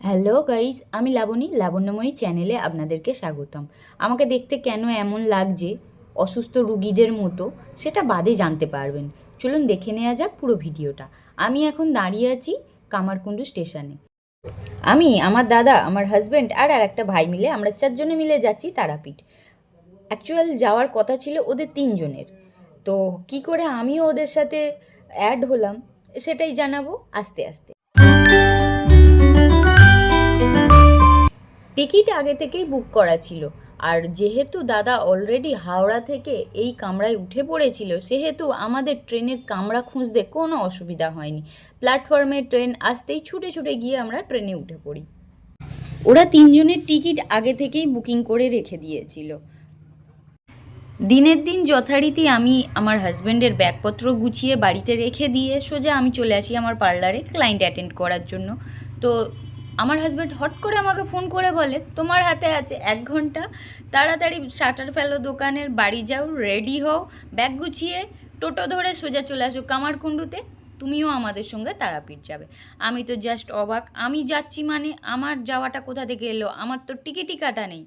Hello guys, আমি লাবণী, লাবণ্যময়ী চ্যানেলে আপনাদেরকে স্বাগতম। আমাকে দেখতে কেন এমন লাগছে অসুস্থ রুগীদের মতো, সেটা বাদে জানতে পারবেন। চলুন দেখে নেওয়া যাক পুরো ভিডিওটা। আমি এখন দাঁড়িয়ে আছি কামারকুণ্ডু স্টেশনে। আমি, আমার দাদা, আমার হাজব্যান্ড আর আর একটা ভাই মিলে আমরা চারজনে মিলে যাচ্ছি তারাপীঠ। অ্যাকচুয়াল যাওয়ার কথা ছিল ওদের তিনজনের। তো কি করে আমিও ওদের সাথে অ্যাড হলাম, সেটাই জানাব আস্তে আস্তে। টিকিট আগে থেকেই বুক করা ছিল। আর যেহেতু দাদা অলরেডি হাওড়া থেকে এই কামরায় উঠে পড়েছিল, সেহেতু আমাদের ট্রেনের কামরা খুঁজতে কোনো অসুবিধা হয়নি। প্ল্যাটফর্মে ট্রেন আসতেই ছুটে ছুটে গিয়ে আমরা ট্রেনে উঠে পড়ি। ওরা তিনজনের টিকিট আগে থেকেই বুকিং করে রেখে দিয়েছিল। দিনের দিন যথারীতি আমি আমার হাজব্যান্ডের ব্যাগপত্র গুছিয়ে বাড়িতে রেখে দিয়ে সোজা আমি চলে আসি আমার পার্লারে ক্লায়েন্ট অ্যাটেন্ড করার জন্য। তো আমার হাজব্যান্ড হট করে আমাকে ফোন করে বলে, তোমার হাতে আছে এক ঘণ্টা, তাড়াতাড়ি শাটার ফেলো দোকানের, বাড়ি যাও রেডি হও ব্যাগ গুছিয়ে, টোটো ধরে সোজা চলে আসো কামারকুণ্ডুতে, তুমিও আমাদের সঙ্গে তারাপীঠ যাবে। আমি তো জাস্ট অবাক, আমি যাচ্ছি মানে আমার যাওয়াটা কোথা থেকে এলো? আমার তো টিকিটই কাটা নেই।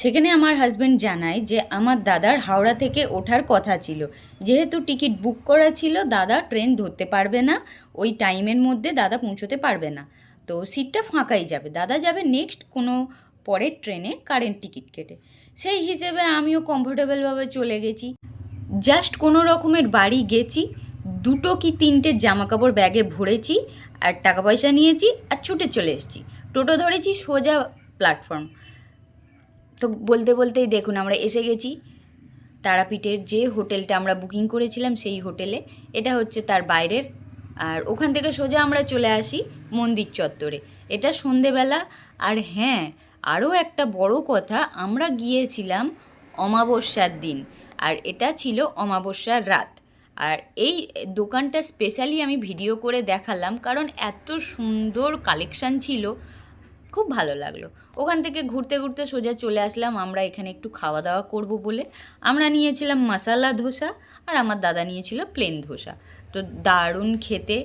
সেখানে আমার হাজব্যান্ড জানায় যে আমার দাদার হাওড়া থেকে ওঠার কথা ছিল। যেহেতু টিকিট বুক করা ছিল, দাদা ট্রেন ধরতে পারবে না, ওই টাইমের মধ্যে দাদা পৌঁছতে পারবে না। তো সিটটা ফাঁকাই যাবে। দাদা যাবে নেক্সট কোনো পরের ট্রেনে কারেন্ট টিকিট কেটে। সেই হিসেবে আমিও কমফোর্টেবলভাবে চলে গেছি। জাস্ট কোনো রকমের বাড়ি গেছি, দুটো কি তিনটে জামা কাপড় ব্যাগে ভরেছি, আর টাকা পয়সা নিয়েছি, আর ছুটে চলে এসেছি। টোটো ধরেছি সোজা প্ল্যাটফর্ম তো বলতে বলতেই দেখুন আমরা এসে গেছি। তারাপীঠের যে হোটেলটা আমরা বুকিং করেছিলাম সেই হোটেলে এটা হচ্ছে তার বাইরের আর ওখান থেকে সোজা আমরা চলে আসি মন্দির চত্বরে। এটা সন্ধেবেলা। আর হ্যাঁ আরও একটা বড় কথা, আমরা গিয়েছিলাম অমাবস্যার দিন, আর এটা ছিল অমাবস্যার রাত। আর এই দোকানটা স্পেশালি আমি ভিডিও করে দেখালাম, কারণ এত সুন্দর কালেকশান ছিল, খুব ভালো লাগল। ওখান থেকে ঘুরতে ঘুরতে সোজা চলে আসলাম, আমরা এখানে একটু খাওয়া দাওয়া করব বলে। আমরা নিয়েছিলাম মশালা ধোসা, আর আমার দাদা নিয়েছিল প্লেন ধোসা। তো দারুণ খেতে।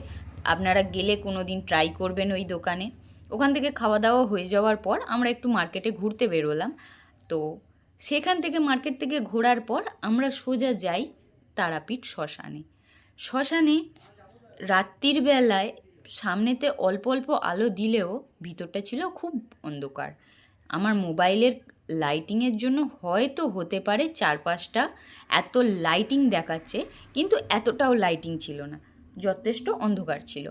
আপনারা গেলে কোনো দিন ট্রাই করবেন ওই দোকানে। ওখান থেকে খাওয়া দাওয়া হয়ে যাওয়ার পর আমরা একটু মার্কেটে ঘুরতে বেরোলাম। তো সেখান থেকে মার্কেট থেকে ঘোরার পর আমরা সোজা যাই তারাপীঠ শ্মশানে। শ্মশানে রাত্রির বেলায় সামনেতে অল্প অল্প আলো দিলেও ভিতরটা ছিল খুব অন্ধকার। আমার মোবাইলের লাইটিংয়ের জন্য হয়তো হতে পারে চারপাশটা এত লাইটিং দেখাচ্ছে, কিন্তু এতটাও লাইটিং ছিল না। যথেষ্ট অন্ধকার ছিল।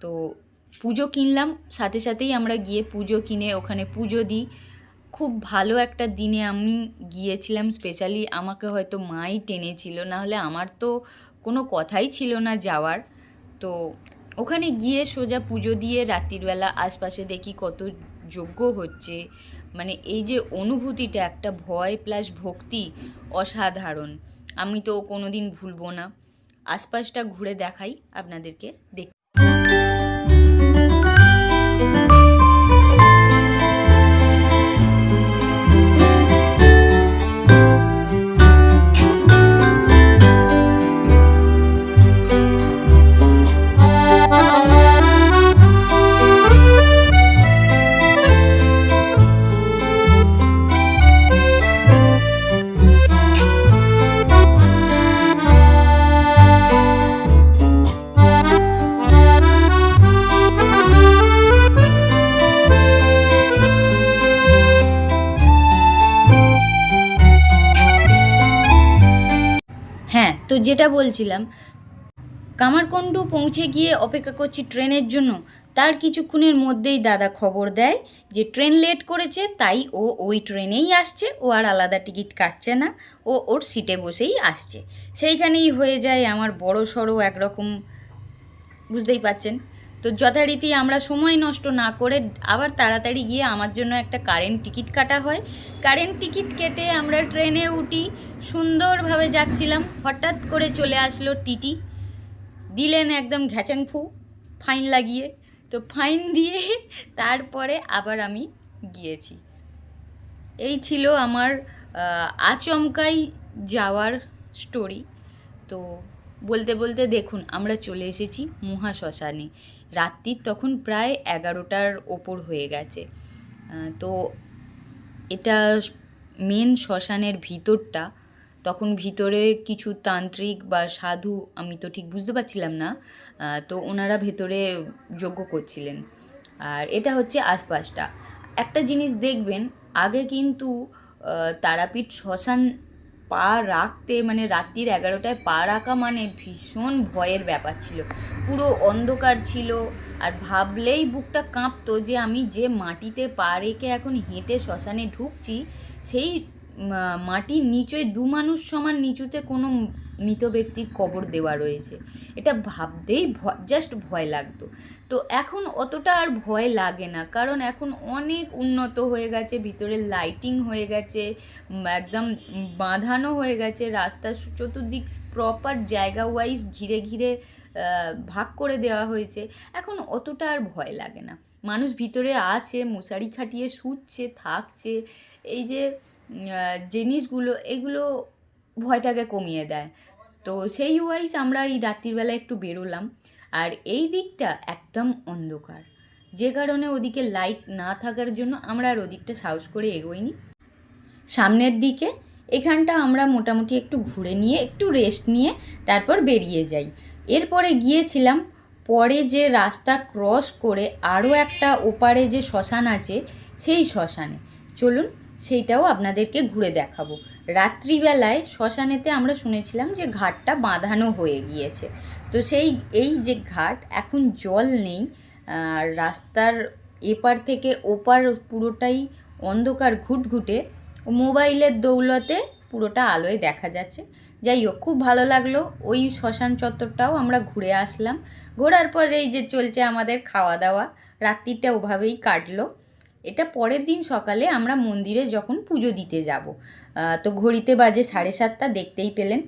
তো পুজো কিনলাম, সাথে সাথেই আমরা গিয়ে পুজো কিনে ওখানে পুজো দিই। খুব ভালো একটা দিনে আমি গিয়েছিলাম স্পেশালি আমাকে হয়তো মাই টেনেছিল, নাহলে আমার তো কোনো কথাই ছিল না যাওয়ার। তো ওখানে গিয়ে সোজা পুজো দিয়ে রাত্রিবেলা আশপাশে দেখি কত যজ্ঞ হচ্ছে মানে এই যে অনুভূতিটা, একটা ভয় প্লাস ভক্তি অসাধারণ। আমি তো কোনো দিন ভুলবো না। আশপাশটা ঘুরে দেখাই আপনাদেরকে দেখ তো যেটা বলছিলাম কামারকুণ্ডু পৌঁছে গিয়ে অপেক্ষা করছি ট্রেনের জন্য। তার কিছুক্ষণের মধ্যেই দাদা খবর দেয় যে ট্রেন লেট করেছে, তাই ও ওই ট্রেনেই আসছে। ও আর আলাদা টিকিট কাটছে না, ও ওর সিটে বসেই আসছে। সেইখানেই হয়ে যায় আমার বড় সড়ো একরকম, বুঝতেই পাচ্ছেন তো যথারীতি আমরা সময় নষ্ট না করে আবার তাড়াতাড়ি গিয়ে আমার জন্য একটা কারেন্ট টিকিট কাটা হয়। কারেন্ট টিকিট কেটে আমরা ট্রেনে উঠি, সুন্দরভাবে যাচ্ছিলাম, হঠাৎ করে চলে আসলো টিটি। দিলেন একদম ঘ্যাচাংফু ফাইন লাগিয়ে। তো ফাইন দিয়ে তারপরে আবার আমি গিয়েছি। এই ছিল আমার আচমকাই যাওয়ার স্টোরি তো বলতে বলতে দেখুন, আমরা চলে এসেছি মহাশ্মশানে। রাত্রির তখন প্রায় এগারোটার ওপর হয়ে গেছে। তো এটা মেন শ্মশানের ভিতরটা, তখন ভিতরে কিছু তান্ত্রিক বা সাধু, আমি তো ঠিক বুঝতে পারছিলাম না তো ওনারা ভেতরে যজ্ঞ করছিলেন। আর এটা হচ্ছে আশপাশটা। একটা জিনিস দেখবেন, আগে কিন্তু তারাপীঠ শ্মশান পা রাখতে মানে রাত্রির এগারোটায় পা রাখা মানে ভীষণ ভয়ের ব্যাপার ছিল। পুরো অন্ধকার ছিল আর ভাবলেই বুকটা কাঁপতো যে আমি যে মাটিতে পা রেখে এখন হেঁটে শ্মশানে ঢুকছি, সেই মাটির নিচে দু মানুষ সমান নিচুতে কোনো মৃত ব্যক্তির কবর দেওয়া রয়েছে। এটা ভাবতেই জাস্ট ভয় লাগতো। তো এখন অতটা আর ভয় লাগে না, কারণ এখন অনেক উন্নত হয়ে গেছে, ভিতরে লাইটিং হয়ে গেছে একদম বাঁধানো হয়ে গেছে রাস্তা চতুর্দিক প্রপার জায়গা ওয়াইজ ঘিরে ঘিরে ভাগ করে দেওয়া হয়েছে। এখন অতটা আর ভয় লাগে না। মানুষ ভিতরে আছে, মশারি খাটিয়ে শুচ্ছে, থাকছে। এই যে জিনিসগুলো, এগুলো ভয়টাকে কমিয়ে দেয়। তো সেই ওয়াইজ আমরা এই রাত্রিবেলা একটু বেরোলাম। আর এই দিকটা একদম অন্ধকার। যে কারণে ওদিকে লাইট না থাকার জন্য আমরা আর ওদিকটা সাহস করে এগোইনি। সামনের দিকে এখানটা আমরা মোটামুটি একটু ঘুরে নিয়ে, একটু রেস্ট নিয়ে তারপর বেরিয়ে যাই। এরপরে গিয়েছিলাম, পরে যে রাস্তা ক্রস করে আরও একটা ওপারে যে শ্মশান আছে, সেই শ্মশানে। চলুন সেইটাও আপনাদেরকে ঘুরে দেখাবো। রাত্রিবেলায় শ্মশানেতে আমরা শুনেছিলাম যে ঘাটটা বাঁধানো হয়ে গিয়েছে। তো সেই, এই যে ঘাট, এখন জল নেই রাস্তার এপার থেকে ওপার পুরোটাই অন্ধকার, ঘুটঘুটে। মোবাইলের দৌলতে পুরোটা আলোয় দেখা যাচ্ছে। যাই হোক, খুব ভালো লাগল। ওই শ্মশান চত্বরটাও আমরা ঘুরে আসলাম। ঘোরার পর এই যে চলছে আমাদের খাওয়া দাওয়া রাত্রিটা ওভাবেই কাটলো। এটা পরের দিন সকালে আমরা মন্দিরে যখন পুজো দিতে যাব। তো ঘড়িতে বাজে সাড়ে সাতটা, দেখতেই পেলেন।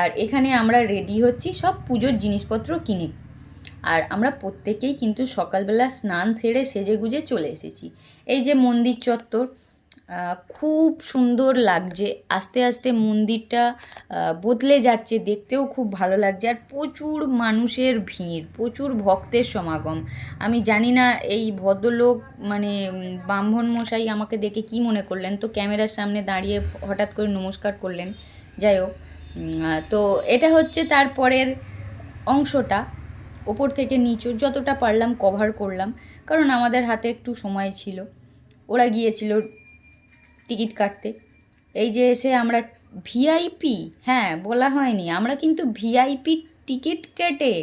আর এখানে আমরা রেডি হচ্ছি, সব পুজোর জিনিসপত্র কিনে। আর আমরা প্রত্যেকেই কিন্তু সকালবেলা স্নান সেরে সেজে গুজে চলে এসেছি। এই যে মন্দির চত্বর খুব সুন্দর লাগছে। আস্তে আস্তে মন্দিরটা বদলে যাচ্ছে। দেখতেও খুব ভালো লাগছে। আর প্রচুর মানুষের ভিড়, প্রচুর ভক্তের সমাগম। আমি জানি না এই ভদ্রলোক মানে ব্রাহ্মণ মশাই আমাকে দেখে কি মনে করলেন? তো ক্যামেরার সামনে দাঁড়িয়ে হঠাৎ করে নমস্কার করলেন। যাই হোক তো এটা হচ্ছে তারপরের অংশটা। ওপর থেকে নিচু, যতটা পারলাম কভার করলাম। কারণ আমাদের হাতে একটু সময় ছিল। ওরা গিয়েছিল টিকিট কাটতে। এই যে এসে আমরা ভিআইপি হ্যাঁ বলা হয়নি। আমরা কিন্তু ভিআইপি টিকিট কেটে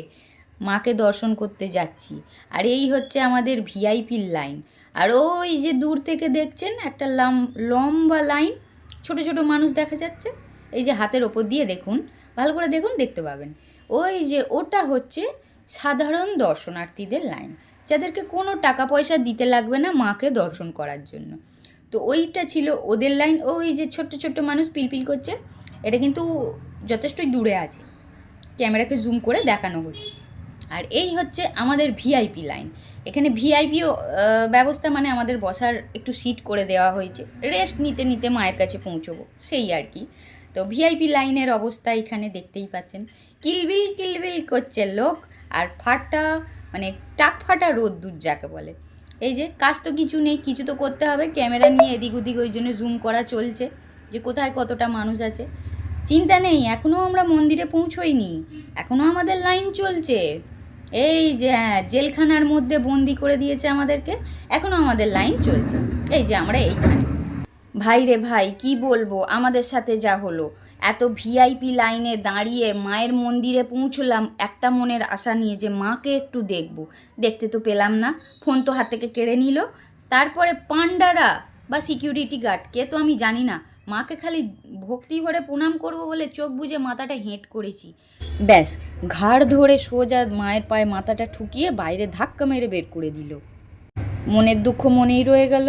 মাকে দর্শন করতে যাচ্ছি। আর এই হচ্ছে আমাদের ভিআইপির লাইন। আর ওই যে দূর থেকে দেখছেন একটা লাম, লম্বা লাইন, ছোট ছোট মানুষ দেখা যাচ্ছে। এই যে হাতের ওপর দিয়ে দেখুন, ভালো করে দেখুন, দেখতে পাবেন। ওই যে ওটা হচ্ছে সাধারণ দর্শনার্থীদের লাইন, যাদেরকে কোনো টাকা পয়সা দিতে লাগবে না মাকে দর্শন করার জন্য। তো ওইটা ছিল ওদের লাইন, ও ওই যে ছোট্ট ছোট্ট মানুষ পিলপিল করছে, এটা কিন্তু যথেষ্টই দূরে আছে। ক্যামেরাকে জুম করে দেখানো হচ্ছে আর এই হচ্ছে আমাদের ভিআইপি লাইন এখানে ভিআইপিও ব্যবস্থা মানে আমাদের বসার একটু সিট করে দেওয়া হয়েছে। রেস্ট নিতে নিতে মায়ের কাছে পৌঁছবো, সেই আর কি। তো ভিআইপি লাইনের অবস্থা এখানে দেখতেই পাচ্ছেন। কিলবিল কিলবিল করছে লোক, আর ফাটা মানে টাক ফাটা রোদ্দুর যাকে বলে। এই যে, কাজ তো কিছু নেই, কিছু তো করতে হবে। ক্যামেরা নিয়ে এদিক ওদিক ওই জন্য জুম করা চলছে, যে কোথায় কতটা মানুষ আছে। চিন্তা নেই এখনও আমরা মন্দিরে পৌঁছোইনি এখনও আমাদের লাইন চলছে। এই যে হ্যাঁ জেলখানার মধ্যে বন্দি করে দিয়েছে আমাদেরকে এখনও আমাদের লাইন চলছে। এই যে, আমরা এইখানে। ভাই রে ভাই, কি বলব? আমাদের সাথে যা হলো। এত ভিআইপি লাইনে দাঁড়িয়ে মায়ের মন্দিরে পৌঁছলাম একটা মনের আশা নিয়ে যে মাকে একটু দেখব। দেখতে তো পেলাম না। ফোন তো হাত থেকে কেড়ে নিল। তারপরে পান্ডারা বা সিকিউরিটি গার্ড কে তো আমি জানি না, মাকে খালি ভক্তি ভরে প্রণাম করব বলে চোখ বুজে মাথাটা হেঁট করেছি। ব্যাস, ঘাড় ধরে সোজা মায়ের পায়ে মাথাটা ঠুকিয়ে বাইরে ধাক্কা মেরে বের করে দিল। মনের দুঃখ মনেই রয়ে গেল।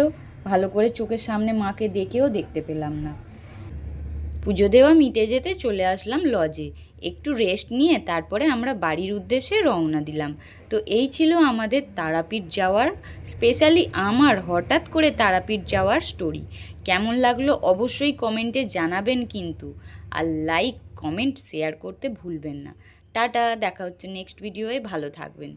ভালো করে চোখের সামনে মাকে দেখেও দেখতে পেলাম না। পুজো দেওয়া মিটে যেতে চলে আসলাম লজে একটু রেস্ট নিয়ে তারপরে আমরা বাড়ির উদ্দেশ্যে রওনা দিলাম। তো এই ছিল আমাদের তারাপীঠ যাওয়ার স্পেশালি আমার হঠাৎ করে তারাপীঠ যাওয়ার স্টোরি কেমন লাগল অবশ্যই কমেন্টে জানাবেন কিন্তু। আর লাইক কমেন্ট শেয়ার করতে ভুলবেন না। টাটা, দেখা হচ্ছে নেক্সট ভিডিওয়ে ভালো থাকবেন।